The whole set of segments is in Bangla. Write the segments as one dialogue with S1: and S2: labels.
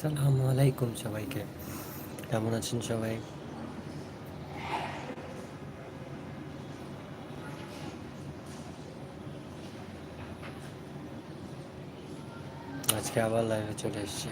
S1: সালামু আলাইকুম সবাইকে। কেমন আছেন সবাই? আজকে আবার লাইভে চলে এসেছি।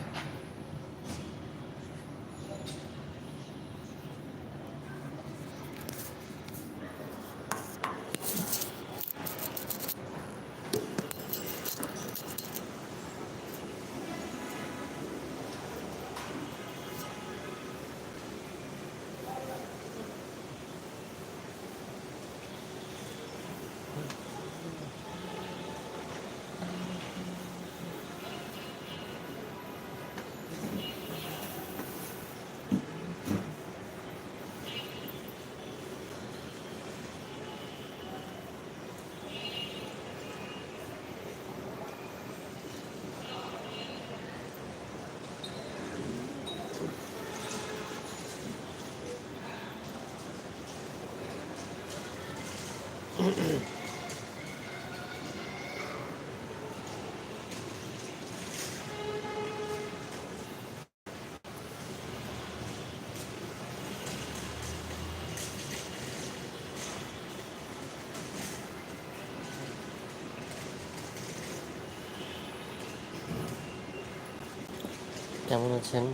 S1: কেমন আছেন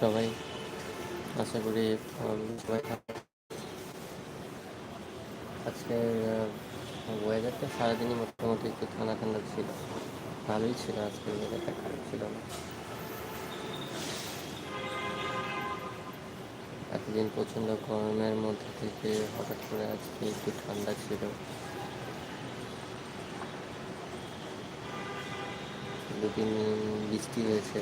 S1: সবাই আশা করি উম, সবাই ভালো। আজকে ওয়েদারটা সারাদিনই মোটামুটি একটু ঠান্ডা ঠান্ডা ছিল। ভালোই ছিল আজকে ওয়েদারটা খারাপ ছিল না। এতদিন প্রচণ্ড গরমের মধ্যে থেকে হঠাৎ করে আজকে একটু ঠান্ডা ছিল। দুদিন বৃষ্টি হয়েছে।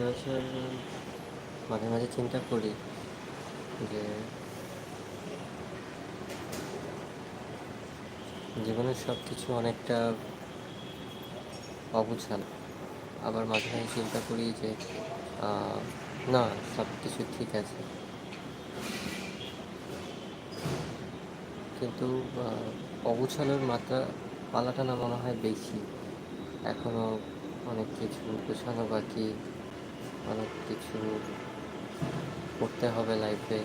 S1: সচরাচর মাঝে মাঝে চিন্তা করি যে জীবনের সব কিছু অনেকটা অগুছাল আবার মাঝে মাঝে চিন্তা করি যে না সব কিছু ঠিক আছে। কিন্তু আহ, মাত্রা পালাটা না মনে হয় বেশি। এখনও অনেক কিছু গোছানো বাকি। অনেক কিছু করতে হবে লাইফে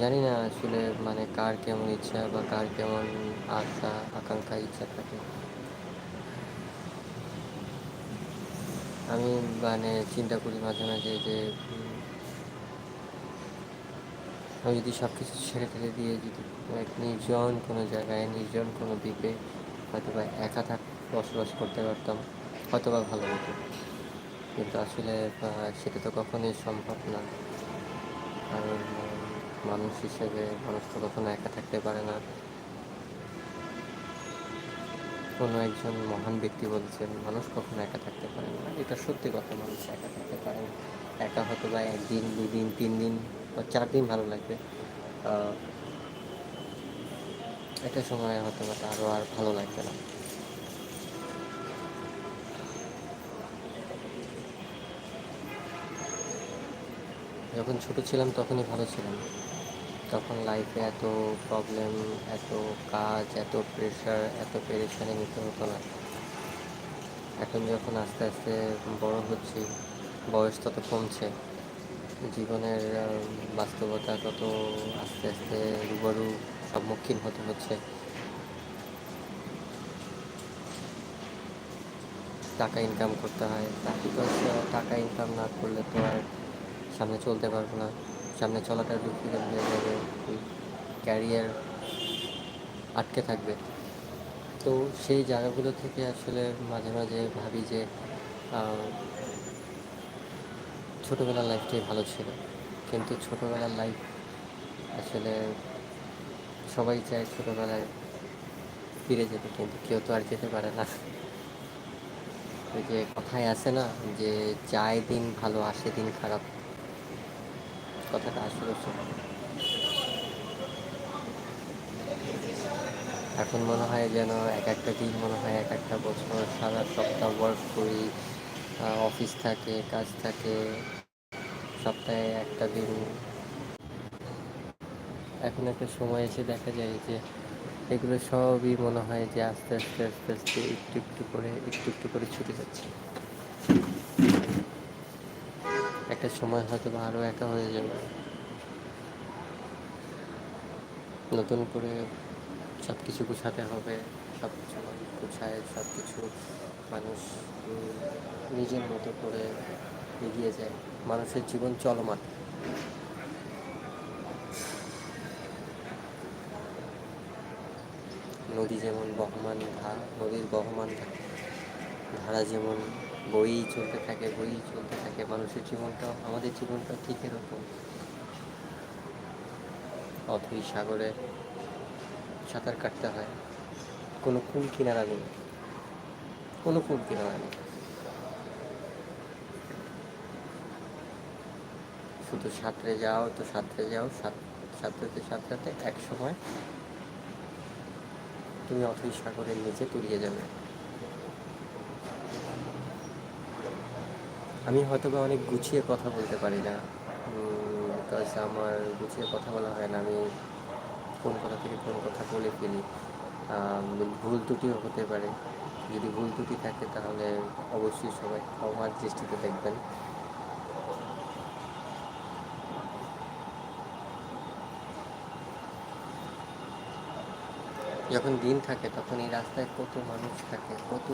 S1: জানি না আসলে মানে কার কেমন ইচ্ছা বা কার কেমন আশা, আকাঙ্ক্ষা, ইচ্ছা থাকে। আমি মানে চিন্তা করি মাঝে মাঝে যে আমি যদি সব কিছু ছেড়ে ফেলে দিয়ে যদি এক নির্জন কোনো জায়গায়, নির্জন কোনো দ্বীপে হয়তো বা একা থাক, বসবাস করতে পারতাম হয়তো বা ভালো হতো। কিন্তু আসলে সেটা তো কখনোই সম্ভব না। কারণ মানুষ হিসেবে মানুষ তো কখনো একা থাকতে পারে না। কোনো একজন মহান ব্যক্তি বলছেন, মানুষ কখনো একা থাকতে পারে না। এটা সত্যি কথা, মানুষ একা থাকতে পারে না। একা হয়তো বা একদিন, দুদিন তিন দিন বা চার দিন ভালো লাগবে। একটা সময় হয়তো বা আরও আর ভালো লাগবে না। যখন ছোট ছিলাম তখনই ভালো ছিলাম। তখন লাইফে এত প্রবলেম এত কাজ, এত প্রেশার এত পেরেশানি নিতে হতো না। এখন যখন আস্তে আস্তে বড় হচ্ছি, বয়স তত কমছে, জীবনের বাস্তবতা তত আস্তে আস্তে রুবরু সম্মুখীন হতে হচ্ছে। টাকা ইনকাম করতে হয়। টাকা টাকা ইনকাম না করলে তো আর সামনে চলতে পারব না। সামনে চলাটা ডিফিকাল্ট হয়ে যাবে ক্যারিয়ার আটকে থাকবে। তো সেই জায়গাগুলো থেকে আসলে মাঝে মাঝে ভাবি যে ছোটোবেলার লাইফটাই ভালো ছিল। কিন্তু ছোটোবেলার লাইফ আসলে সবাই চায় ছোটোবেলায় ফিরে যেতে, কিন্তু কেউ তো আর যেতে পারে না। ওই যে কথায় আছে না যে যায় দিন ভালো, আসে দিন খারাপ। কথাটা আসলে। এখন মনে হয় যেন এক একটা দিন মনে হয় এক একটা বছর, সারা সপ্তাহ ওয়ার্ক করি অফিস থাকে, কাজ থাকে, সপ্তাহে একটা দিন এখন একটা সময় এসে দেখা যায় যে এগুলো সবই মনে হয় যে আস্তে আস্তে আস্তে আস্তে একটু একটু করে, একটু একটু করে ছুটে যাচ্ছে একটা সময় হয়তো আরও একা হয়ে যাবে। নতুন করে সব কিছু গুছাতে হবে সব কিছু গুছায় সব কিছু মানুষ নিজের মতো করে এগিয়ে যায়। মানুষের জীবন চলমান। নদী যেমন বহমান, ধা নদীর বহমান ধারা যেমন বই চলতে থাকে, বই চলতে থাকে, মানুষের জীবনটাও, আমাদের জীবনটাও ঠিক এরকম। অথই সাগরে সাঁতার কাটতে হয়। কোনো কুল কিনারা নেই। কোনো কুল কিনারা নেই। শুধু সাঁতরে যাও তো সাঁতরে যাও সাঁতরাতে সাঁতরাতে এক সময় তুমি অথই সাগরের নিচে তলিয়ে যাবে। আমি হয়তো বা অনেক গুছিয়ে কথা বলতে পারি না। বিকজ আমার গুছিয়ে কথা বলা হয় না, আমি কোন কথা থেকে কোন কথা বলে ফেলি। ভুল ত্রুটিও হতে পারে। যদি ভুল ত্রুটি থাকে তাহলে অবশ্যই সবাই ক্ষমার দৃষ্টিতে দেখবেন। যখন দিন থাকে তখন এই রাস্তায় কত মানুষ থাকে, কত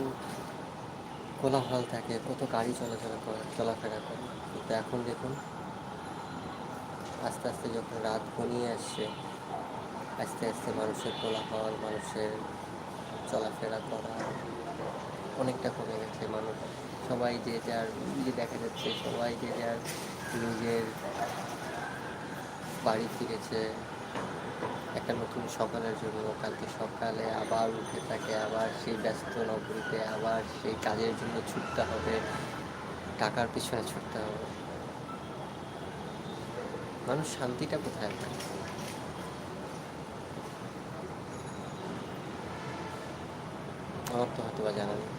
S1: কোলাহল থাকে, কত গাড়ি চলাচল করে, চলাফেরা করে। কিন্তু এখন দেখুন, আস্তে আস্তে যখন রাত ঘনিয়ে আসছে, আস্তে আস্তে মানুষের কোলাহল, মানুষের চলাফেরা করা অনেকটা কমে গেছে। মানুষ, সবাই যে যার যে দেখা যাচ্ছে, সবাই যে যার নিজের বাড়ি ফিরেছে একটা নতুন সকালের জন্য কালকে সকালে আবার উঠে থাকে, আবার সেই ব্যস্ত নগরীতে, আবার সেই কাজের জন্য ছুটতে হবে, টাকার পিছনে ছুটতে হবে। মানুষ শান্তিটা কোথায় পায়? আমার তো হয়তো বা জানা নেই।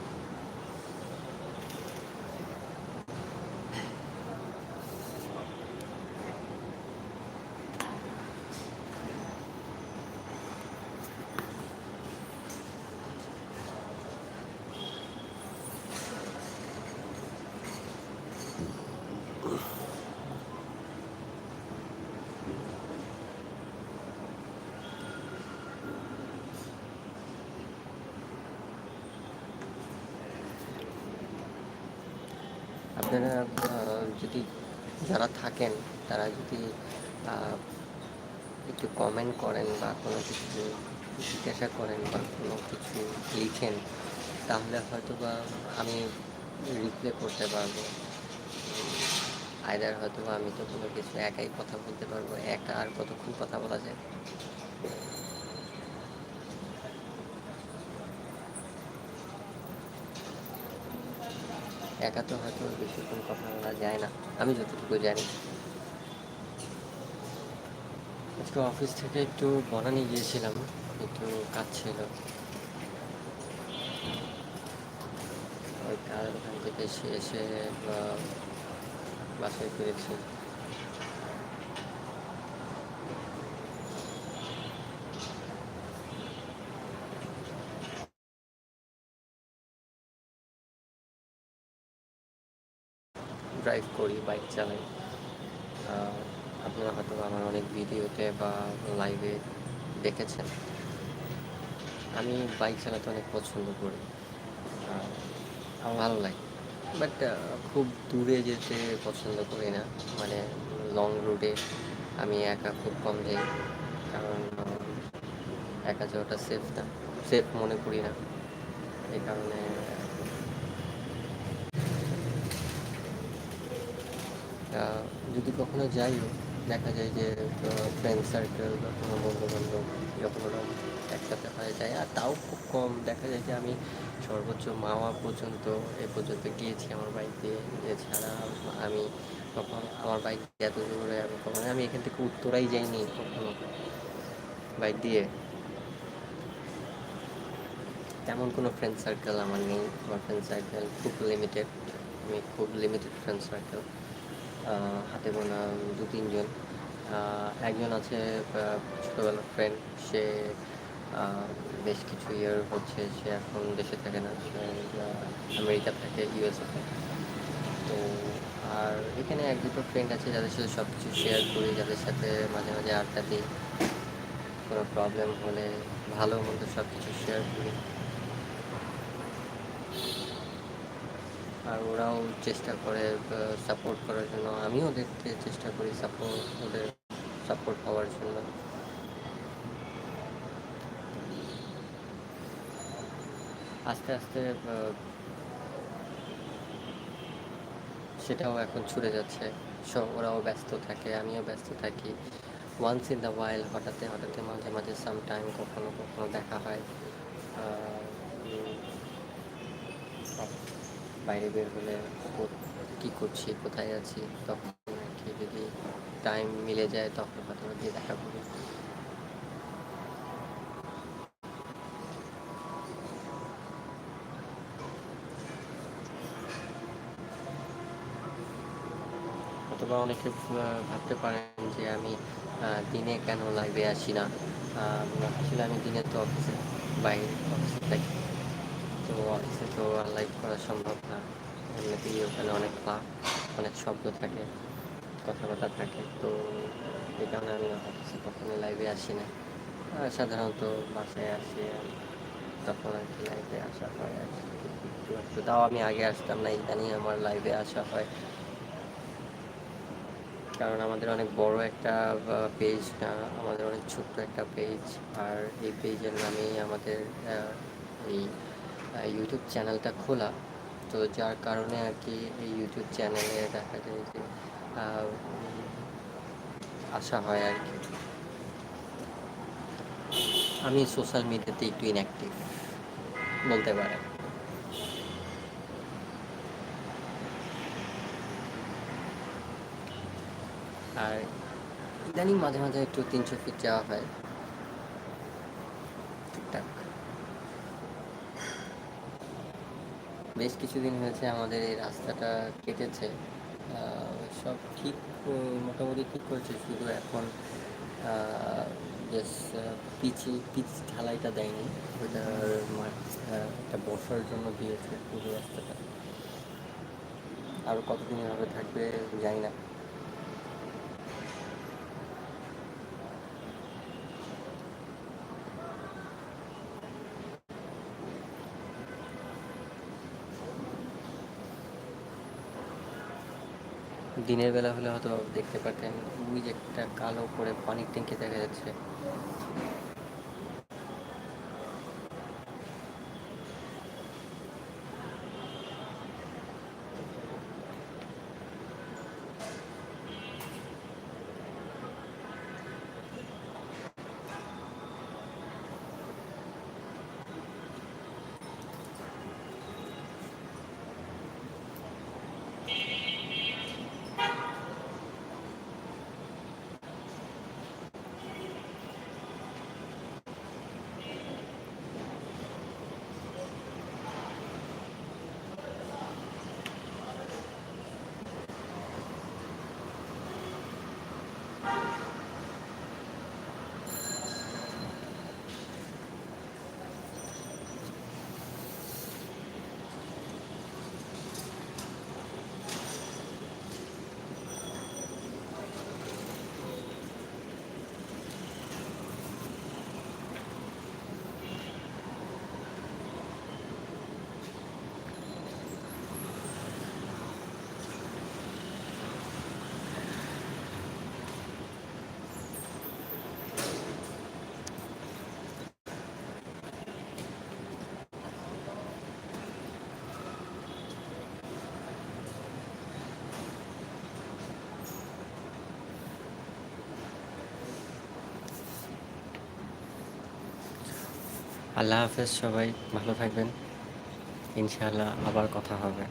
S1: আপনারা যদি যারা থাকেন, তারা যদি একটু কমেন্ট করেন বা কোনো কিছু জিজ্ঞাসা করেন বা কোনো কিছু লিখেন, তাহলে হয়তো বা আমি রিপ্লে করতে পারব। আয়দার হয়তো আমি তো কোনো কিছু একাই কথা বলতে পারব, একা আর কতক্ষণ কথা বলা যায়? একা তো হয়তো বেশিক্ষণ কথা বলা যায় না, আমি যতটুকু জানি। আজকে অফিস থেকে একটু বনানি গিয়েছিলাম, একটু কাজ ছিল। ওই কাজ ওখান থেকে এসে বাসায় ফিরেছি। ড্রাইভ করি বাইক চালাই। আপনারা হয়তো আমার অনেক ভিডিওতে বা লাইভে দেখেছেন। আমি বাইক চালাতে অনেক পছন্দ করি। আমার ভালো লাগে। বাট খুব দূরে যেতে পছন্দ করি না। মানে লং রুটে আমি একা খুব কম যাই। কারণ, একা যাওয়াটা সেফ না। সেফ মনে করি না। এই কারণে যদি কখনো যাইও, দেখা যায় যে ফ্রেন্ড সার্কেল বা কোনো বন্ধুবান্ধব যখন ওরা একসাথে হয়ে যায়, আর তাও খুব কম। দেখা যায় যে আমি সর্বোচ্চ মাওয়া পর্যন্ত এ পর্যন্ত গিয়েছি আমার দিয়ে এছাড়া আমি কখন, আমার বাইক এত দূরে আমি কখনো, আমি এখান থেকে উত্তরাই যাইনি কখনো বাইক দিয়ে। তেমন কোনো ফ্রেন্ড সার্কেল আমার নেই। আমার ফ্রেন্ড সার্কেল খুব লিমিটেড আমি খুব লিমিটেড ফ্রেন্ড সার্কেল হাতে গোনা দু তিনজন। একজন আছে ছোটোবেলার ফ্রেন্ড সে বেশ কিছু ইয়ার হচ্ছে, সে এখন দেশে থাকে না, সে আমেরিকা থাকে ইউএসএ থাকে। তো, আর এখানে এক দুটো ফ্রেন্ড আছে, যাদের সাথে সব কিছু শেয়ার করি, যাদের সাথে মাঝে মাঝে আড্ডা দিই, কোনো প্রবলেম হলে ভালো মন্দ সব কিছু শেয়ার করি। আর ওরাও চেষ্টা করে সাপোর্ট করার জন্য। আমিও ওদেরকে চেষ্টা করি সাপোর্ট ওদের সাপোর্ট হওয়ার জন্য। আস্তে আস্তে সেটাও এখন ছুটে যাচ্ছে। সব ওরাও ব্যস্ত থাকে, আমিও ব্যস্ত থাকি। ওয়ান্স ইন দ্য ওয়াইল হঠাৎ হঠাৎ মাঝে মাঝে সাম টাইম কখনো কখনো দেখা হয়। বাইরে বের হলে কো- করছি, কোথায় আছি, তখন আর কি যদি টাইম মিলে যায় তখন হয়তো গিয়ে দেখা করি। অথবা অনেকে ভাবতে পারেন যে আমি দিনে কেন লাইভে আসি না? আসলে আমি দিনে তো অফিসে বাইরে অফিসে থাকি। অফিসে তো আর লাইভ করা সম্ভব না। এমনিতেই ওখানে অনেক ক্লাব অনেক শব্দ থাকে, কথাবার্তা থাকে। তো এই কারণে আমি অফিসে কখনো লাইভে আসি না। সাধারণত বাসায় আসি তখন আর কি লাইভে আসা হয় আর একটু একটু, তাও আমি আগে আসতাম না, ইদানিং আমার লাইভে আসা হয়। কারণ আমাদের অনেক বড় একটা পেজ না, আমাদের অনেক ছোট্ট একটা পেজ আর এই পেজের নামেই আমাদের এই ইউটিউব চ্যানেলটা খোলা। তো যার কারণে আর কি এই ইউটিউব চ্যানেলে দেখা যায় যে আসা হয় আর কি। আমি সোশ্যাল মিডিয়াতে একটু ইনঅ্যাক্টিভ বলতে পারেন আর ইদানিং মাঝে মাঝে একটু তিনশো ফিট যাওয়া হয়। বেশ কিছুদিন হয়েছে আমাদের এই রাস্তাটা কেটেছে। সব ঠিক মোটামুটি ঠিক করেছে শুধু এখন জাস্ট পিচি পিচ ঢালাইটা দেয়নি। আহ, একটা বসার জন্য দিয়েছে পুরো রাস্তাটা। আরও কতদিন এভাবে থাকবে জানি না। দিনের বেলা হলে হয়তো দেখতে পারতেন। ওই যে একটা কালো করে পানির ট্যাঙ্কি দেখা যাচ্ছে। আল্লাহ হাফেজ সবাই ভালো থাকবেন। ইনশাআল্লাহ আবার কথা হবে।